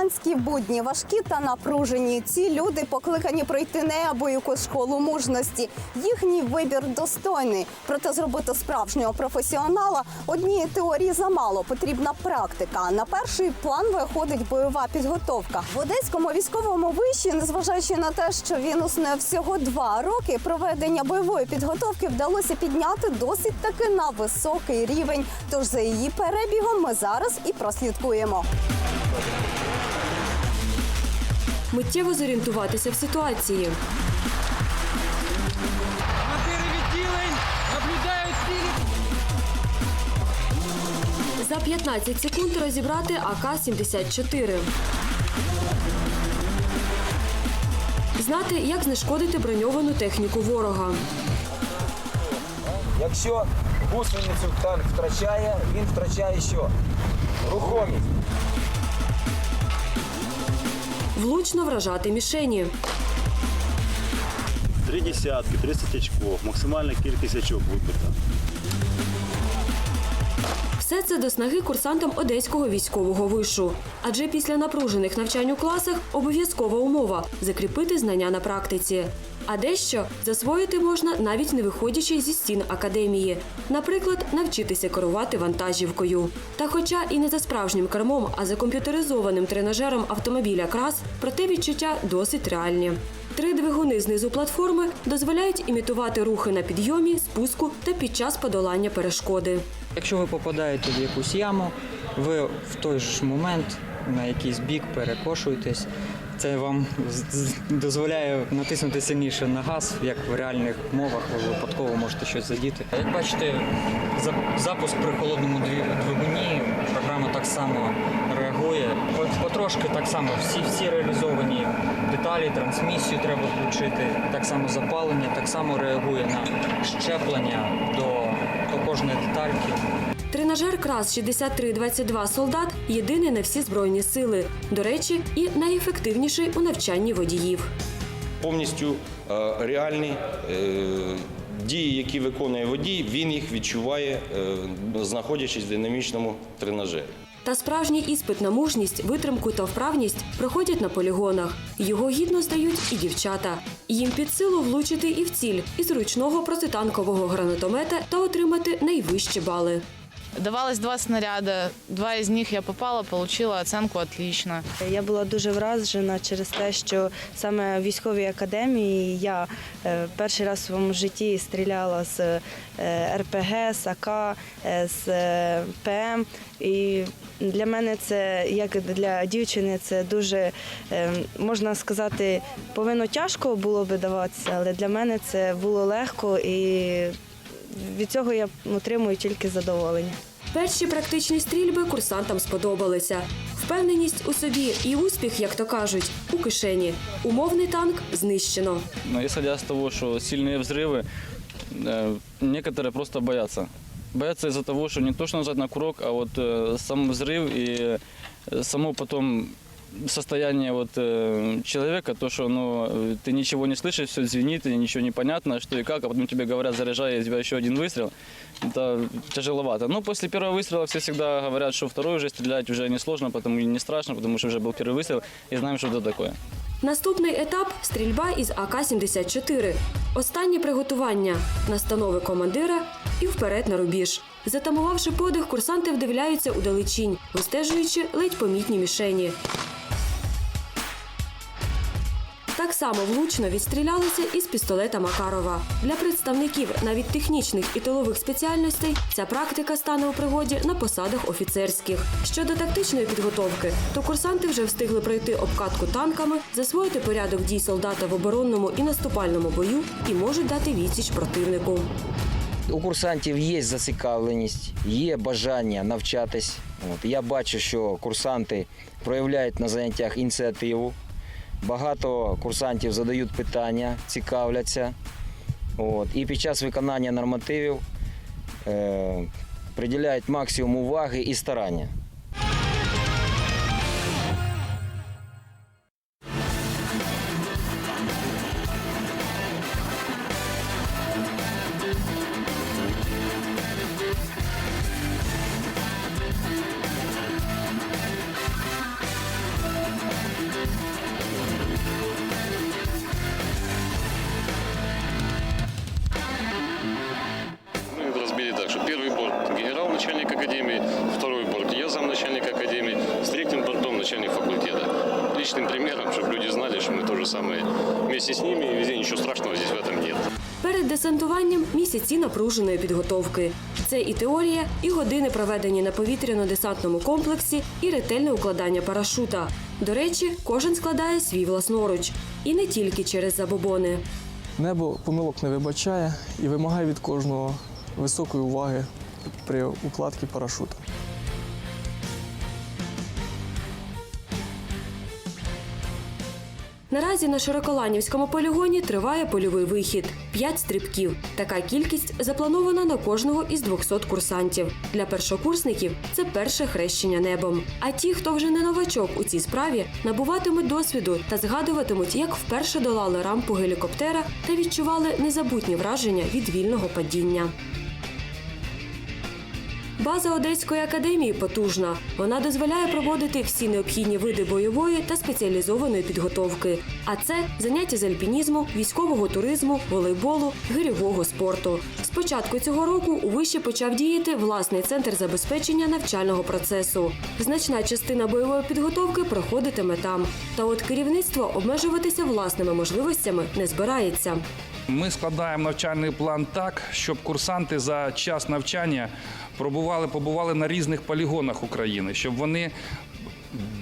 Курсантські будні важкі та напружені. Ці люди покликані пройти неабияку школу мужності. Їхній вибір достойний. Проте зробити справжнього професіонала однієї теорії замало. Потрібна практика. На перший план виходить бойова підготовка. В одеському військовому виші, незважаючи на те, що він існує всього два роки, проведення бойової підготовки вдалося підняти досить таки на високий рівень. Тож за її перебігом ми зараз і прослідкуємо. Миттєво зорієнтуватися в ситуації. За 15 секунд розібрати АК-74. Знати, як знешкодити броньовану техніку ворога. Якщо гусеницю танк втрачає, він втрачає що? Рухомість. Влучно вражати мішені. Три десятки, 30 очков, максимальна кількість очок вибита. Все це до снаги курсантам одеського військового вишу. Адже після напружених навчань у класах обов'язкова умова закріпити знання на практиці. А дещо засвоїти можна навіть не виходячи зі стін академії. Наприклад, навчитися керувати вантажівкою. Та хоча і не за справжнім кермом, а за комп'ютеризованим тренажером автомобіля крас, проте відчуття досить реальні. Три двигуни знизу платформи дозволяють імітувати рухи на підйомі, спуску та під час подолання перешкоди. Якщо ви попадаєте в якусь яму, ви в той ж момент на якийсь бік перекошуєтесь. Це вам дозволяє натиснути сильніше на газ, як в реальних мовах ви випадково можете щось задіти. Як бачите, запуск при холодному двигуні програма так само реагує. Потрошки так само всі, всі реалізовані деталі, трансмісію треба включити, так само запалення, так само реагує на щеплення до, до кожної детальки. Тренажер крас 6322 солдат єдиний на всі збройні сили. До речі, і найефективніший у навчанні водіїв. повністю е, реальні е, дії, які виконує водій, він їх відчуває, е, знаходячись в динамічному тренажері. Та справжній іспит на мужність, витримку та вправність проходять на полігонах. Його гідно здають і дівчата. Їм під силу влучити і в ціль із ручного протитанкового гранатомета та отримати найвищі бали. Давалось два снаряда, два из них я попала, получила оценку отлично. Я була дуже вражена через те, що саме в військовій академії я е, перший раз в своєму житті стріляла з е, РПГ, з АК, е, з ПМ. І для мене це, як для дівчини, це дуже можна сказати, повинно тяжко було би даватися, але для мене це було легко і від цього я отримую тільки задоволення. Перші практичні стрільби курсантам сподобалися. Впевненість у собі і успіх, як то кажуть, у кишені. Умовний танк знищено. Но исходя из того, что сильные взрывы, э, некоторые просто боятся. Боятся из-за того, что не то, что нажать на курок, а вот э, сам взрыв и э, само потом состояние вот, э, человека, то, что ну, э, ты ничего не слышишь, все звенит, и ничего не понятно, что и как, а потом тебе говорят, заряжай, у тебя еще один выстрел, это тяжеловато. Но после первого выстрела все всегда говорят, что второй уже стрелять уже не сложно, потому и не страшно, потому что уже был первый выстрел, и знаем, что это такое. Наступний етап стрільба із АК-74. Останнє приготування, настанови командира і вперед на рубіж. Затамувавши подих, курсанти вдивляються у далечінь, вистежуючи ледь помітні мішені. Так само влучно відстрілялися із пістолета Макарова. Для представників навіть технічних і тилових спеціальностей ця практика стане у пригоді на посадах офіцерських. Щодо тактичної підготовки, то курсанти вже встигли пройти обкатку танками, засвоїти порядок дій солдата в оборонному і наступальному бою і можуть дати відсіч противнику. У курсантів є зацікавленість, є бажання навчатись. От, я бачу, що курсанти проявляють на заняттях ініціативу. Багато курсантів задають питання, цікавляться. От, і під час виконання нормативів е, приділяють максимум уваги і старання. Личным примером, чтобы люди знали, что мы то же самое вместе с ними, и везде ничего страшного здесь в этом нет. Перед десантуванням місяці напруженої підготовки. Це і теорія, і години, проведені на повітряно-десантному комплексі, і ретельне укладання парашута. До речі, кожен складає свій власноруч. І не тільки через забобони. Небо помилок не вибачає і вимагає від кожного високої уваги при укладці парашута. Наразі на Широколанівському полігоні триває польовий вихід п'ять стрибків. Така кількість запланована на кожного із 200 курсантів. Для першокурсників це перше хрещення небом. А ті, хто вже не новачок у цій справі, набуватимуть досвіду та згадуватимуть, як вперше долали рампу гелікоптера та відчували незабутні враження від вільного падіння. База Одеської академії потужна. Вона дозволяє проводити всі необхідні види бойової та спеціалізованої підготовки. А це заняття з альпінізму, військового туризму, волейболу, гирьового спорту. З початку цього року у виші почав діяти власний центр забезпечення навчального процесу. Значна частина бойової підготовки проходитиме там. Та от керівництво обмежуватися власними можливостями не збирається. Ми складаємо навчальний план так, щоб курсанти за час навчання пробували, побували на різних полігонах України, щоб вони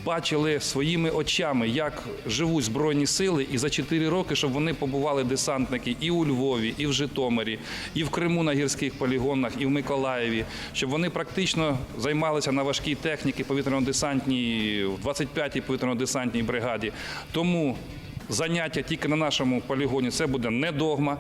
бачили своїми очами, як живуть збройні сили, і за 4 роки, щоб вони побували десантники і у Львові, і в Житомирі, і в Криму на гірських полігонах, і в Миколаєві, щоб вони практично займалися на важкій техніці повітряно-десантній, в 25-й повітряно-десантній бригаді. Тому Заняття тільки на нашому полігоні це буде не догма.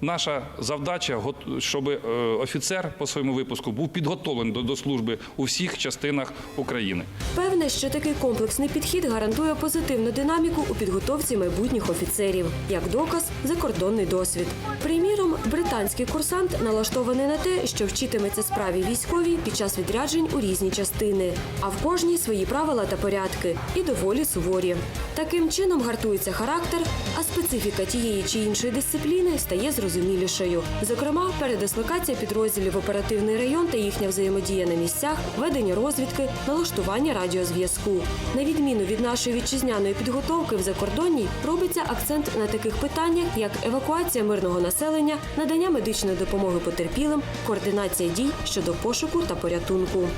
Наша завдача, щоб е, офіцер по своєму випуску був підготовлений до, служби у всіх частинах України. Певне, що такий комплексний підхід гарантує позитивну динаміку у підготовці майбутніх офіцерів, як доказ закордонний досвід. Приміром, британський курсант налаштований на те, що вчитиметься справі військовій під час відряджень у різні частини, а в кожній свої правила та порядки і доволі суворі. Таким чином гартується характер, а специфіка тієї чи іншої дисципліни стає зрозумілішою. Зокрема, передислокація підрозділів оперативний район та їхня взаємодія на місцях, ведення розвідки, налаштування радіозв'язку. На відміну від нашої вітчизняної підготовки в закордонній, робиться акцент на таких питаннях, як евакуація мирного населення, надання медичної допомоги потерпілим, координація дій щодо пошуку та порятунку.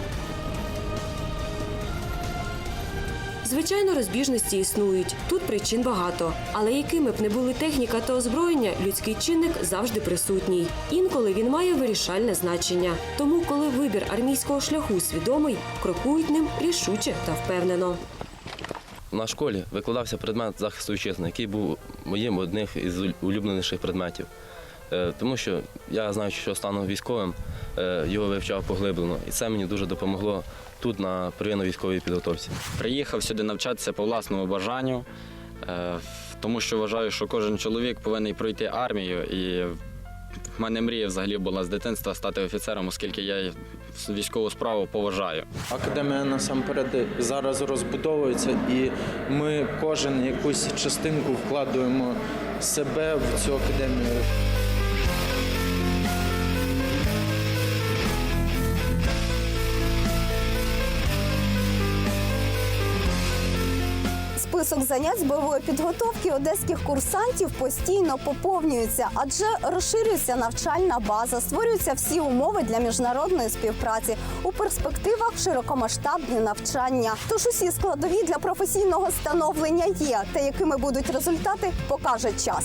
Звичайно, розбіжності існують. Тут причин багато. Але якими б не були техніка та озброєння, людський чинник завжди присутній. Інколи він має вирішальне значення. Тому, коли вибір армійського шляху свідомий, крокують ним рішуче та впевнено. На школі викладався предмет захисту вітчизни, який був моїм одним із улюбленіших предметів. Е, Тому що я знаю, що стану військовим, е, його вивчав поглиблено, і це мені дуже допомогло тут на первинно-військовій підготовці. Приїхав сюди навчатися по власному бажанню, е, тому що вважаю, що кожен чоловік повинен пройти армію. І в мене мрія взагалі була з дитинства стати офіцером, оскільки я військову справу поважаю. Академія насамперед зараз розбудовується, і ми кожен якусь частинку вкладуємо себе в цю академію. Список занять з бойової підготовки одеських курсантів постійно поповнюється, адже розширюється навчальна база, створюються всі умови для міжнародної співпраці. У перспективах широкомасштабні навчання. Тож усі складові для професійного становлення є. Та якими будуть результати, покаже час.